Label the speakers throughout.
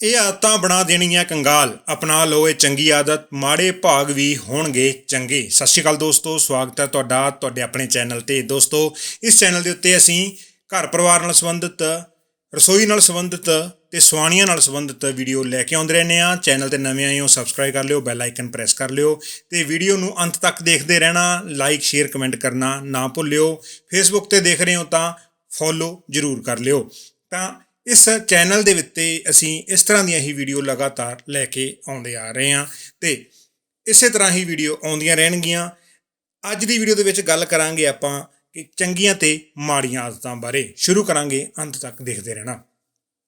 Speaker 1: ਇਹ ਆਦਤਾਂ ਬਣਾ ਦੇਣੀਆਂ ਕੰਗਾਲ। ਅਪਣਾ ਲਓ ਇਹ ਚੰਗੀ ਆਦਤ। ਮਾੜੇ ਭਾਗ ਵੀ ਹੋਣਗੇ ਚੰਗੇ। ਸਤਿ ਸ਼੍ਰੀ ਅਕਾਲ ਦੋਸਤੋ, ਸਵਾਗਤ ਹੈ ਤੁਹਾਡਾ ਤੁਹਾਡੇ ਆਪਣੇ ਚੈਨਲ ਤੇ। ਦੋਸਤੋ, ਇਸ ਚੈਨਲ ਦੇ ਉੱਤੇ ਅਸੀਂ ਘਰ ਪਰਿਵਾਰ ਨਾਲ ਸੰਬੰਧਿਤ, ਰਸੋਈ ਨਾਲ ਸੰਬੰਧਿਤ ਤੇ ਸਵਾਣੀਆਂ ਨਾਲ ਸੰਬੰਧਿਤ ਵੀਡੀਓ ਲੈ ਕੇ ਆਉਂਦੇ ਰਹਿੰਦੇ ਆ ਚੈਨਲ ਤੇ ਨਵੇਂ ਆਏ ਹੋ ਸਬਸਕ੍ਰਾਈਬ ਕਰ ਲਿਓ ਬੈਲ ਆਈਕਨ ਪ੍ਰੈਸ ਕਰ ਲਿਓ। ਤੇ ਵੀਡੀਓ ਨੂੰ ਅੰਤ ਤੱਕ ਦੇਖਦੇ ਰਹਿਣਾ ਲਾਈਕ ਸ਼ੇਅਰ ਕਮੈਂਟ ਕਰਨਾ ਨਾ ਭੁੱਲਿਓ। ਫੇਸਬੁੱਕ ਤੇ ਦੇਖ ਰਹੇ ਹੋ ਤਾਂ ਫੋਲੋ ਜ਼ਰੂਰ ਕਰ ਲਿਓ। ਤਾਂ ਇਸ ਚੈਨਲ ਦੇ ਉੱਤੇ ਅਸੀਂ ਇਸ ਤਰ੍ਹਾਂ ਦੀਆਂ ਹੀ ਵੀਡੀਓ ਲਗਾਤਾਰ ਲੈ ਕੇ ਆਉਂਦੇ ਆ ਰਹੇ ਹਾਂ ਤੇ ਇਸੇ ਤਰ੍ਹਾਂ ਹੀ ਵੀਡੀਓ ਆਉਂਦੀਆਂ ਰਹਿਣਗੀਆਂ। ਅੱਜ ਦੀ ਵੀਡੀਓ ਦੇ ਵਿੱਚ ਗੱਲ ਕਰਾਂਗੇ ਆਪਾਂ ਕਿ ਚੰਗੀਆਂ ਤੇ ਮਾੜੀਆਂ ਆਦਤਾਂ ਬਾਰੇ। ਸ਼ੁਰੂ ਕਰਾਂਗੇ, ਅੰਤ ਤੱਕ ਦੇਖਦੇ ਰਹਿਣਾ।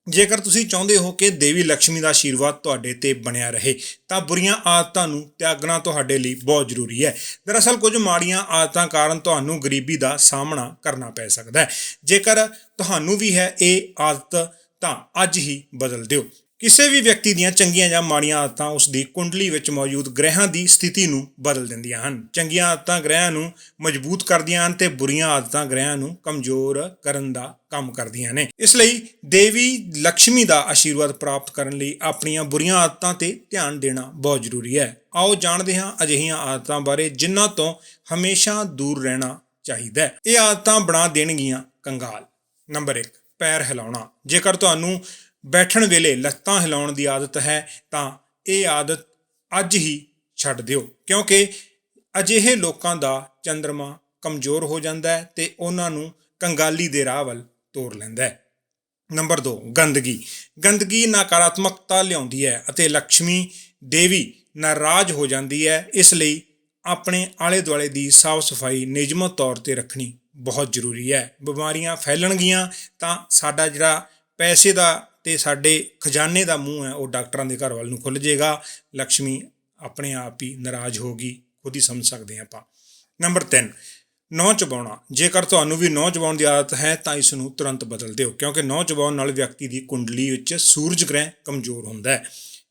Speaker 1: ਜੇਕਰ ਤੁਸੀਂ ਚਾਹੁੰਦੇ ਹੋ ਕਿ ਦੇਵੀ ਲక్ష్ਮੀ ਦਾ ਆਸ਼ੀਰਵਾਦ ਤੁਹਾਡੇ ਤੇ ਬਣਿਆ ਰਹੇ, ਤਾਂ ਬੁਰੀਆਂ ਆਦਤਾਂ ਨੂੰ ਤਿਆਗਣਾ ਤੁਹਾਡੇ ਲਈ ਬਹੁਤ ਜ਼ਰੂਰੀ ਹੈ। ਦਰਅਸਲ ਕੁਝ ਮਾੜੀਆਂ ਆਦਤਾਂ ਕਾਰਨ ਤੁਹਾਨੂੰ ਗਰੀਬੀ ਦਾ ਸਾਹਮਣਾ ਕਰਨਾ ਪੈ ਸਕਦਾ ਹੈ। ਜੇਕਰ ਤੁਹਾਨੂੰ ਵੀ ਹੈ ਇਹ ਆਦਤ, ਤਾਂ ਅੱਜ ਹੀ ਬਦਲ ਦਿਓ। ਕਿਸੇ ਵੀ ਵਿਅਕਤੀ ਦੀਆਂ ਚੰਗੀਆਂ ਜਾਂ ਮਾੜੀਆਂ ਆਦਤਾਂ ਉਸ ਦੀ ਕੁੰਡਲੀ ਵਿੱਚ ਮੌਜੂਦ ਗ੍ਰਹਿਾਂ ਦੀ ਸਥਿਤੀ ਨੂੰ ਬਦਲ ਦਿੰਦੀਆਂ ਹਨ। ਚੰਗੀਆਂ ਆਦਤਾਂ ਗ੍ਰਹਿਾਂ ਨੂੰ ਮਜ਼ਬੂਤ ਕਰਦੀਆਂ ਹਨ ਤੇ ਬੁਰੀਆਂ ਆਦਤਾਂ ਗ੍ਰਹਿਾਂ ਨੂੰ ਕਮਜ਼ੋਰ ਕਰਨ ਦਾ ਕੰਮ ਕਰਦੀਆਂ ਨੇ। ਇਸ ਲਈ ਦੇਵੀ ਲక్ష్ਮੀ ਦਾ ਆਸ਼ੀਰਵਾਦ ਪ੍ਰਾਪਤ ਕਰਨ ਲਈ ਆਪਣੀਆਂ ਬੁਰੀਆਂ ਆਦਤਾਂ ਤੇ ਧਿਆਨ ਦੇਣਾ ਬਹੁਤ ਜ਼ਰੂਰੀ ਹੈ। ਆਓ ਜਾਣਦੇ ਹਾਂ ਅਜਿਹੀਆਂ ਆਦਤਾਂ ਬਾਰੇ ਜਿਨ੍ਹਾਂ ਤੋਂ ਹਮੇਸ਼ਾ ਦੂਰ ਰਹਿਣਾ ਚਾਹੀਦਾ ਹੈ। ਇਹ ਆਦਤਾਂ ਬਣਾ ਦੇਣਗੀਆਂ ਕੰਗਾਲ। ਨੰਬਰ 1 ਪੈਰ ਹਿਲਾਉਣਾ। ਜੇਕਰ ਤੁਹਾਨੂੰ ਬੈਠਣ ਵੇਲੇ ਲੱਤਾਂ ਹਿਲਾਉਣ ਦੀ ਆਦਤ ਹੈ, ਤਾਂ ਇਹ ਆਦਤ ਅੱਜ ਹੀ ਛੱਡ ਦਿਓ। ਕਿਉਂਕਿ ਅਜਿਹੇ ਲੋਕਾਂ ਦਾ ਚੰਦਰਮਾ ਕਮਜ਼ੋਰ ਹੋ ਜਾਂਦਾ ਹੈ ਤੇ ਉਹਨਾਂ ਨੂੰ ਕੰਗਾਲੀ ਦੇ ਰਾਹ ਵੱਲ ਤੋਰ ਲੈਂਦਾ ਹੈ। ਨੰਬਰ 2 ਗੰਦਗੀ। ਗੰਦਗੀ ਨਕਾਰਾਤਮਕਤਾ ਲਿਆਉਂਦੀ ਹੈ ਅਤੇ ਲక్ష్ਮੀ ਦੇਵੀ ਨਾਰਾਜ਼ ਹੋ ਜਾਂਦੀ ਹੈ। ਇਸ ਲਈ ਆਪਣੇ ਆਲੇ ਦੁਆਲੇ ਦੀ ਸਾਫ਼ ਸਫ਼ਾਈ ਨਿਯਮਤ ਤੌਰ ਤੇ ਰੱਖਣੀ ਬਹੁਤ ਜ਼ਰੂਰੀ ਹੈ। ਬਿਮਾਰੀਆਂ ਫੈਲਣਗੀਆਂ ਤਾਂ ਸਾਡਾ ਜਿਹੜਾ ਪੈਸੇ ਦਾ ਤੇ ਸਾਡੇ ਖਜ਼ਾਨੇ ਦਾ ਮੂੰਹ ਹੈ, ਉਹ ਡਾਕਟਰਾਂ ਦੇ ਘਰ ਵੱਲ ਨੂੰ ਖੁੱਲ ਜਾਏਗਾ। ਲక్ష్ਮੀ ਆਪਣੇ ਆਪ ਹੀ ਨਾਰਾਜ਼ ਹੋਗੀ ਖੁਦ ਹੀ ਸਮਝ ਸਕਦੇ ਹਾਂ ਆਪਾਂ। ਨੰਬਰ 3 ਨੌ ਚਬਾਉਣਾ। ਜੇਕਰ ਤੁਹਾਨੂੰ ਵੀ ਨੌ ਚਬਾਉਣ ਦੀ ਆਦਤ ਹੈ, ਤਾਂ ਇਸ ਨੂੰ ਤੁਰੰਤ ਬਦਲ ਦਿਓ, ਕਿਉਂਕਿ ਨੌ ਚਬਾਉਣ ਨਾਲ ਵਿਅਕਤੀ ਦੀ ਕੁੰਡਲੀ ਵਿੱਚ ਸੂਰਜ ਗ੍ਰਹਿ ਕਮਜ਼ੋਰ ਹੁੰਦਾ ਹੈ।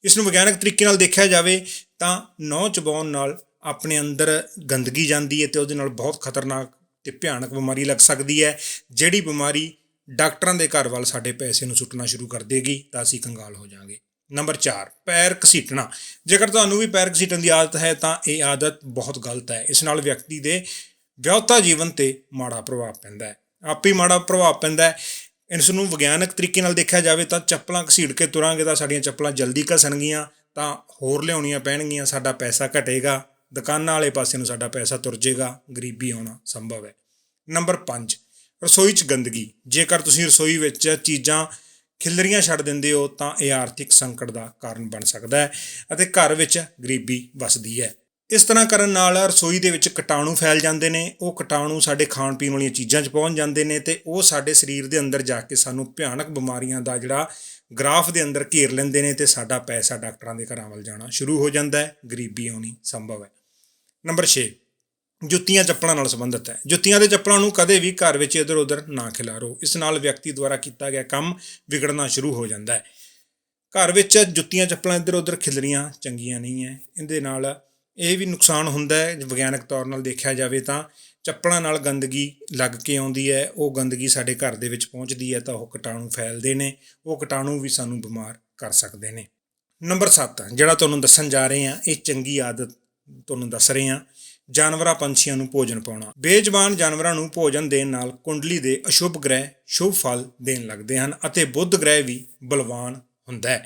Speaker 1: ਇਸ ਨੂੰ ਵਿਗਿਆਨਕ ਤਰੀਕੇ ਨਾਲ ਦੇਖਿਆ ਜਾਵੇ, ਤਾਂ ਨੌ ਚਬਾਉਣ ਨਾਲ ਆਪਣੇ ਅੰਦਰ ਗੰਦਗੀ ਜਾਂਦੀ ਹੈ ਤੇ ਉਹਦੇ ਨਾਲ ਬਹੁਤ ਖਤਰਨਾਕ ਤੇ ਭਿਆਨਕ ਬਿਮਾਰੀ ਲੱਗ ਸਕਦੀ ਹੈ, ਜਿਹੜੀ ਬਿਮਾਰੀ ਡਾਕਟਰਾਂ ਦੇ ਘਰ ਵੱਲ ਸਾਡੇ ਪੈਸੇ ਨੂੰ ਸੁੱਟਣਾ ਸ਼ੁਰੂ ਕਰ ਦੇਗੀ, ਤਾਂ ਅਸੀਂ ਕੰਗਾਲ ਹੋ ਜਾਾਂਗੇ ਨੰਬਰ 4 ਪੈਰ ਘਸੀਟਣਾ। ਜੇਕਰ ਤੁਹਾਨੂੰ ਵੀ ਪੈਰ ਘਸੀਟਣ ਦੀ ਆਦਤ ਹੈ, ਤਾਂ ਇਹ ਆਦਤ ਬਹੁਤ ਗਲਤ ਹੈ। ਇਸ ਨਾਲ ਵਿਅਕਤੀ ਦੇ ਵਿਆਹਤਾ ਜੀਵਨ ਤੇ ਮਾੜਾ ਪ੍ਰਭਾਵ ਪੈਂਦਾ ਹੈ। ਆਪੇ ਮਾੜਾ ਪ੍ਰਭਾਵ ਪੈਂਦਾ ਹੈ। ਇਸ ਨੂੰ ਵਿਗਿਆਨਕ ਤਰੀਕੇ ਨਾਲ ਦੇਖਿਆ ਜਾਵੇ, ਤਾਂ ਚੱਪਲਾਂ ਘਸੀਟ ਕੇ ਤੁਰਾਂਗੇ ਤਾਂ ਸਾਡੀਆਂ ਚੱਪਲਾਂ ਜਲਦੀ ਘਸਣਗੀਆਂ, ਤਾਂ ਹੋਰ ਲਿਆਉਣੀਆਂ ਪੈਣਗੀਆਂ, ਸਾਡਾ ਪੈਸਾ ਘਟੇਗਾ। ਦੁਕਾਨਾਂ ਵਾਲੇ ਪਾਸੇ ਨੂੰ ਸਾਡਾ ਪੈਸਾ ਤੁਰ ਜਾਏਗਾ ਗਰੀਬੀ ਆਉਣਾ ਸੰਭਵ ਹੈ। ਨੰਬਰ 5 ਰਸੋਈ 'ਚ ਗੰਦਗੀ। ਜੇਕਰ ਤੁਸੀਂ ਰਸੋਈ ਵਿੱਚ ਚੀਜ਼ਾਂ ਖਿਲਰੀਆਂ ਛੱਡ ਦਿੰਦੇ ਹੋ, ਤਾਂ ਇਹ ਆਰਥਿਕ ਸੰਕਟ ਦਾ ਕਾਰਨ ਬਣ ਸਕਦਾ ਹੈ ਅਤੇ ਘਰ ਵਿੱਚ ਗਰੀਬੀ ਵਸਦੀ ਹੈ। ਇਸ ਤਰ੍ਹਾਂ ਕਰਨ ਨਾਲ ਰਸੋਈ ਦੇ ਵਿੱਚ ਕੀਟਾਣੂ ਫੈਲ ਜਾਂਦੇ ਨੇ। ਉਹ ਕੀਟਾਣੂ ਸਾਡੇ ਖਾਣ ਪੀਣ ਵਾਲੀਆਂ ਚੀਜ਼ਾਂ 'ਚ ਪਹੁੰਚ ਜਾਂਦੇ ਨੇ ਤੇ ਉਹ ਸਾਡੇ ਸਰੀਰ ਦੇ ਅੰਦਰ ਜਾ ਕੇ ਸਾਨੂੰ ਭਿਆਨਕ ਬਿਮਾਰੀਆਂ ਦਾ ਜਿਹੜਾ ਗ੍ਰਾਫ ਦੇ ਅੰਦਰ ਘੇਰ ਲੈਂਦੇ ਨੇ ਤੇ ਸਾਡਾ ਪੈਸਾ ਡਾਕਟਰਾਂ ਦੇ ਘਰਾਂ ਵੱਲ ਜਾਣਾ ਸ਼ੁਰੂ ਹੋ ਜਾਂਦਾ ਹੈ। ਗਰੀਬੀ ਆਉਣੀ ਸੰਭਵ ਹੈ। ਨੰਬਰ 6 ਜੁੱਤੀਆਂ ਚੱਪਲਾਂ ਨਾਲ ਸੰਬੰਧਿਤ ਹੈ। ਜੁੱਤੀਆਂ ਦੇ ਚੱਪਲਾਂ ਨੂੰ ਕਦੇ ਵੀ ਘਰ ਵਿੱਚ ਇਧਰ ਉਧਰ ਨਾ ਖਿਲਾਰੋ। ਇਸ ਨਾਲ ਵਿਅਕਤੀ ਦੁਆਰਾ ਕੀਤਾ ਗਿਆ ਕੰਮ ਵਿਗੜਨਾ ਸ਼ੁਰੂ ਹੋ ਜਾਂਦਾ ਹੈ। ਘਰ ਵਿੱਚ ਜੁੱਤੀਆਂ ਚੱਪਲਾਂ ਇਧਰ ਉਧਰ ਖਿਲਰੀਆਂ ਚੰਗੀਆਂ ਨਹੀਂ ਹੈ। ਇਹਦੇ ਨਾਲ ਇਹ ਵੀ ਨੁਕਸਾਨ ਹੁੰਦਾ ਹੈ। ਵਿਗਿਆਨਕ ਤੌਰ ਨਾਲ ਦੇਖਿਆ ਜਾਵੇ ਤਾਂ ਚੱਪਲਾਂ ਨਾਲ ਗੰਦਗੀ ਲੱਗ ਕੇ ਆਉਂਦੀ ਹੈ। ਉਹ ਗੰਦਗੀ ਸਾਡੇ ਘਰ ਦੇ ਵਿੱਚ ਪਹੁੰਚਦੀ ਹੈ ਤਾਂ ਉਹ ਕੀਟਾਣੂ ਫੈਲਦੇ ਨੇ। ਉਹ ਕੀਟਾਣੂ ਵੀ ਸਾਨੂੰ ਬਿਮਾਰ ਕਰ ਸਕਦੇ ਨੇ। ਨੰਬਰ 7 ਜਿਹੜਾ ਤੁਹਾਨੂੰ ਦੱਸਣ ਜਾ ਰਹੇ ਹਾਂ, ਇਹ ਚੰਗੀ ਆਦਤ ਤੁਹਾਨੂੰ ਦੱਸ ਰਹੇ ਹਾਂ। ਜਾਨਵਰਾਂ ਪੰਛੀਆਂ ਨੂੰ ਭੋਜਨ ਪਾਉਣਾ। ਬੇਜ਼ਬਾਨ ਜਾਨਵਰਾਂ ਨੂੰ ਭੋਜਨ ਦੇਣ ਨਾਲ ਕੁੰਡਲੀ ਦੇ ਅਸ਼ੁਭ ਗ੍ਰਹਿ ਸ਼ੁਭ ਫਲ ਦੇਣ ਲੱਗਦੇ ਹਨ ਅਤੇ ਬੁੱਧ ਗ੍ਰਹਿ ਵੀ ਬਲਵਾਨ ਹੁੰਦਾ ਹੈ।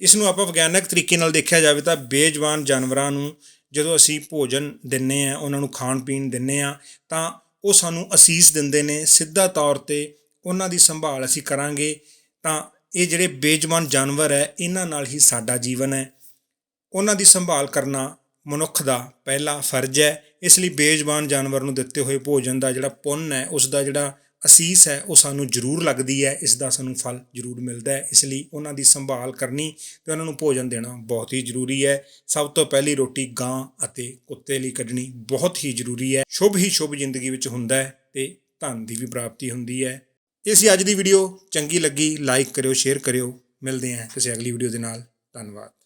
Speaker 1: ਇਸ ਨੂੰ ਆਪਾਂ ਵਿਗਿਆਨਕ ਤਰੀਕੇ ਨਾਲ ਦੇਖਿਆ ਜਾਵੇ ਤਾਂ ਬੇਜ਼ਬਾਨ ਜਾਨਵਰਾਂ ਨੂੰ ਜਦੋਂ ਅਸੀਂ ਭੋਜਨ ਦਿੰਨੇ ਆ, ਉਹਨਾਂ ਨੂੰ ਖਾਣ ਪੀਣ ਦਿੰਨੇ ਆ, ਤਾਂ ਉਹ ਸਾਨੂੰ ਅਸੀਸ ਦਿੰਦੇ ਨੇ। ਸਿੱਧਾ ਤੌਰ ਤੇ ਉਹਨਾਂ ਦੀ ਸੰਭਾਲ ਅਸੀਂ ਕਰਾਂਗੇ ਤਾਂ ਇਹ ਜਿਹੜੇ ਬੇਜ਼ਬਾਨ ਜਾਨਵਰ ਹੈ, ਇਹਨਾਂ ਨਾਲ ਹੀ ਸਾਡਾ ਜੀਵਨ ਹੈ। ਉਹਨਾਂ ਦੀ ਸੰਭਾਲ ਕਰਨਾ ਮਨੁੱਖ ਦਾ ਪਹਿਲਾ ਫਰਜ਼ ਹੈ, ਇਸ ਲਈ ਬੇਜ਼ਬਾਨ ਜਾਨਵਰ ਨੂੰ ਦਿੱਤੇ ਹੋਏ ਭੋਜਨ ਦਾ ਜਿਹੜਾ ਪੁੰਨ ਹੈ, ਉਸ ਦਾ ਜਿਹੜਾ ਅਸੀਸ ਹੈ, ਉਹ ਸਾਨੂੰ ਜ਼ਰੂਰ ਲੱਗਦੀ ਹੈ, ਇਸ ਦਾ ਸਾਨੂੰ ਫਲ ਜ਼ਰੂਰ ਮਿਲਦਾ ਹੈ। ਇਸ ਲਈ ਉਹਨਾਂ ਦੀ ਸੰਭਾਲ ਕਰਨੀ ਤੇ ਉਹਨਾਂ ਨੂੰ ਭੋਜਨ ਦੇਣਾ ਬਹੁਤ ਹੀ ਜ਼ਰੂਰੀ ਹੈ। ਸਭ ਤੋਂ ਪਹਿਲੀ ਰੋਟੀ ਗਾਂ ਅਤੇ ਕੁੱਤੇ ਲਈ ਕੱਢਣੀ ਬਹੁਤ ਹੀ ਜ਼ਰੂਰੀ ਹੈ। ਸ਼ੁਭ ਹੀ ਸ਼ੁਭ ਜ਼ਿੰਦਗੀ ਵਿੱਚ ਹੁੰਦਾ ਹੈ ਤੇ ਧਨ ਦੀ ਵੀ ਪ੍ਰਾਪਤੀ ਹੁੰਦੀ ਹੈ। ਇਹ ਸੀ ਅੱਜ ਦੀ ਵੀਡੀਓ। ਚੰਗੀ ਲੱਗੀ, ਲਾਈਕ ਕਰਿਓ, ਸ਼ੇਅਰ ਕਰਿਓ। ਮਿਲਦੇ ਹਾਂ ਕਿਸੇ ਅਗਲੀ ਵੀਡੀਓ ਦੇ ਨਾਲ। ਧੰਨਵਾਦ।